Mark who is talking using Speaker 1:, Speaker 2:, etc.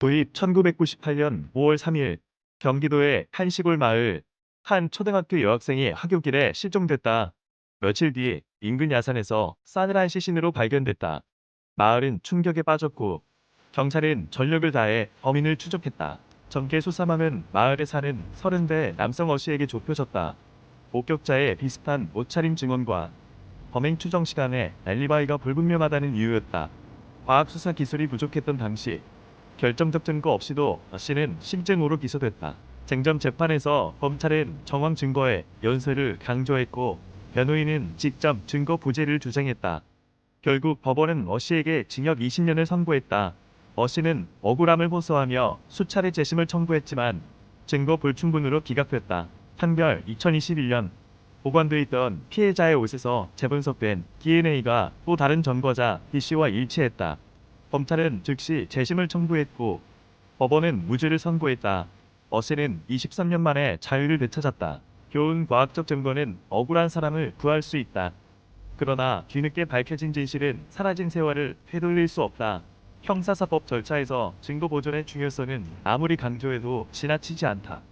Speaker 1: 도입 1998년 5월 3일 경기도의 한 시골 마을 한 초등학교 여학생이 하교길에 실종됐다. 며칠 뒤 인근 야산에서 싸늘한 시신으로 발견됐다. 마을은 충격에 빠졌고 경찰은 전력을 다해 범인을 추적했다. 전개 수사망은 마을에 사는 30대 남성 어씨에게 좁혀졌다. 목격자의 비슷한 옷차림 증언과 범행 추정 시간에 알리바이가 불분명하다는 이유였다. 과학 수사 기술이 부족했던 당시 결정적 증거 없이도 씨는 심증으로 기소됐다. 쟁점 재판에서 검찰은 정황 증거의 연쇄를 강조했고 변호인은 직접 증거 부재를 주장했다. 결국 법원은 어 씨에게 징역 20년을 선고했다. 어 씨는 억울함을 호소하며 수차례 재심을 청구했지만 증거 불충분으로 기각됐다. 한별 2021년 보관돼 있던 피해자의 옷에서 재분석된 DNA가 또 다른 전과자 B씨와 일치했다. 검찰은 즉시 재심을 청구했고 법원은 무죄를 선고했다. 어 씨는 23년 만에 자유를 되찾았다. 교훈 과학적 증거는 억울한 사람을 구할 수 있다. 그러나 뒤늦게 밝혀진 진실은 사라진 세월을 되돌릴 수 없다. 형사사법 절차에서 증거 보존의 중요성은 아무리 강조해도 지나치지 않다.